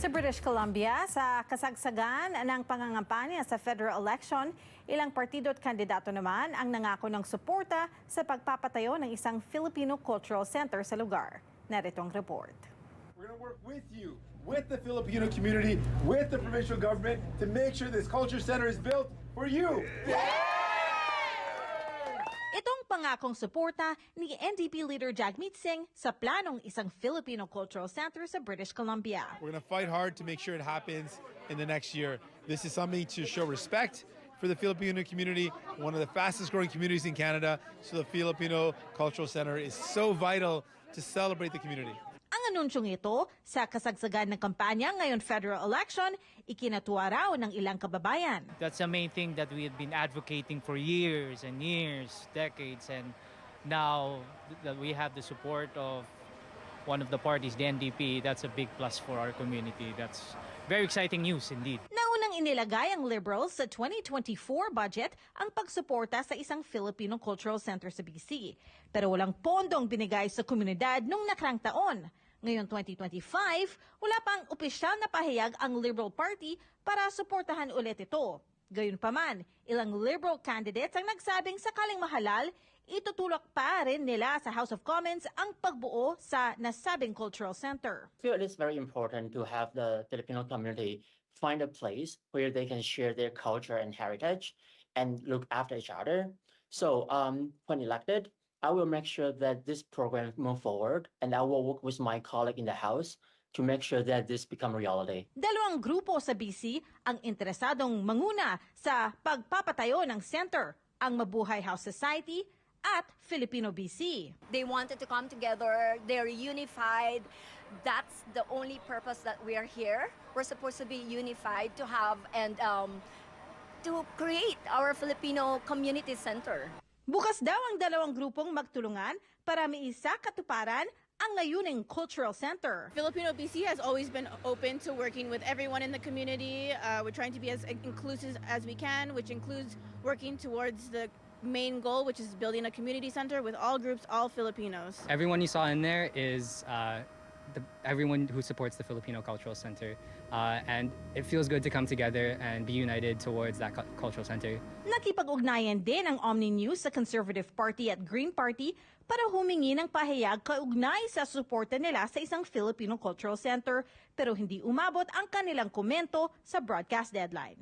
Sa British Columbia, sa kasagsagan ng pangangampanya sa federal election, ilang partido at kandidato naman ang nangako ng suporta sa pagpapatayo ng isang Filipino Cultural Center sa lugar. Narito ang report. We're going to work with you, with the Filipino community, with the provincial government to make sure this culture center is built for you. Itong pangakong suporta ni NDP leader Jagmeet Singh sa planong isang Filipino Cultural Center sa British Columbia. We're going to fight hard to make sure it happens in the next year. This is something to show respect for the Filipino community, one of the fastest growing communities in Canada. So the Filipino Cultural Center is so vital to celebrate the community. Ang anunsyong ito sa kasagsagan ng kampanya ngayon federal election, ikinatuwa raw ng ilang kababayan. That's the main thing that we have been advocating for years and years, decades, and now th- that we have the support of one of the parties, the NDP, that's a big plus for our community. That's very exciting news indeed. Naunang inilagay ang Liberals sa 2024 budget ang pagsuporta sa isang Filipino Cultural Center sa BC. Pero walang pondong binigay sa komunidad nung nakarang taon. Ngayon 2025, wala pang opisyal na pahayag ang Liberal Party para suportahan ulit ito. Gayunpaman, ilang Liberal candidates ang nagsabing sakaling mahalal, itutulak pa rin nila sa House of Commons ang pagbuo sa nasabing cultural center. feel it is very important to have the Filipino community find a place where they can share their culture and heritage and look after each other. So um, when elected, I will make sure that this program move forward and I will work with my colleague in the House to make sure that this become reality. Dalawang grupo sa BC ang interesadong manguna sa pagpapatayo ng center, ang Mabuhay House Society at Filipino BC. they wanted to come together they're unified that's the only purpose that we are here we're supposed to be unified to have and um, to create our filipino community center Bukas daw ang dalawang grupong magtulungan para maisa katuparan ang layuning cultural center. Filipino BC has always been open to working with everyone in the community. Uh, we're trying to be as inclusive as we can, which includes working towards the main goal, which is building a community center with all groups, all Filipinos. Everyone you saw in there is uh, the, everyone who supports the Filipino Cultural Center. Uh, and it feels good to come together and be united towards that cu- cultural center. Nakipag-ugnayan din ang Omni News sa Conservative Party at Green Party para humingi ng pahayag kaugnay sa suporta nila sa isang Filipino Cultural Center pero hindi umabot ang kanilang komento sa broadcast deadline.